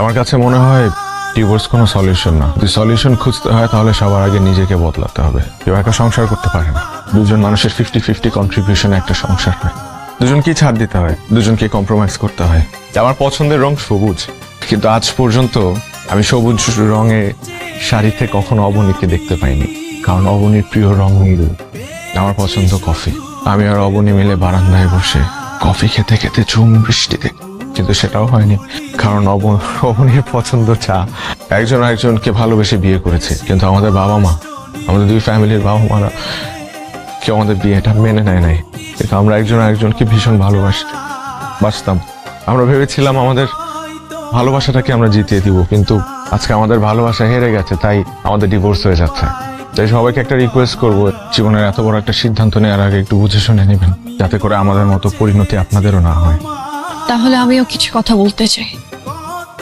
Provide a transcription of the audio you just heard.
আমার কাছে মনে হয় ডিভোর্স কোনো সলিউশন না। যদি সলিউশন খুঁজতে হয়, তাহলে সবার আগে নিজেকে বদলাতে হবে। কেউ একা সংসার করতে পারে না। দুজন মানুষের ফিফটি ফিফটি কন্ট্রিবিউশনে একটা সংসার হয়। দুজনকেই ছাড় দিতে হয়, দুজনকে কম্প্রোমাইজ করতে হয়। আমার পছন্দের রং সবুজ, কিন্তু আজ পর্যন্ত আমি সবুজ রঙে শাড়িতে কখনো অবনীকে দেখতে পাইনি, কারণ অবনীর প্রিয় রং নীল আমার পছন্দ কফি আমি আর অবনী মিলে বারান্দায় বসে কফি খেতে খেতে ঝুম বৃষ্টিতে কিন্তু সেটাও হয়নি। কারণ অব- অবনীর পছন্দ চা। একজন একজনকে ভালোবেসে বিয়ে করেছে, কিন্তু আমাদের বাবা মা, আমাদের দুই ফ্যামিলির বাবা মারা কেউ আমাদের বিয়েটা মেনে নেয় নাই। কিন্তু আমরা একজন একজনকে ভীষণ ভালোবাস বাসতাম আমরা ভেবেছিলাম আমাদের ভালোবাসাটাকে আমরা জিতিয়ে দিব, কিন্তু আজকে আমাদের ভালোবাসা হেরে গেছে, তাই আমাদের ডিভোর্স হয়ে যাচ্ছে। তাই সবাইকে একটা রিকোয়েস্ট করব, জীবনের এত বড় একটা সিদ্ধান্ত নেওয়ার আগে একটু বুঝে শুনে নেবেন, যাতে করে আমাদের মতো পরিণতি আপনাদেরও না হয়। তাহলে আমিও কিছু কথা বলতে চাই।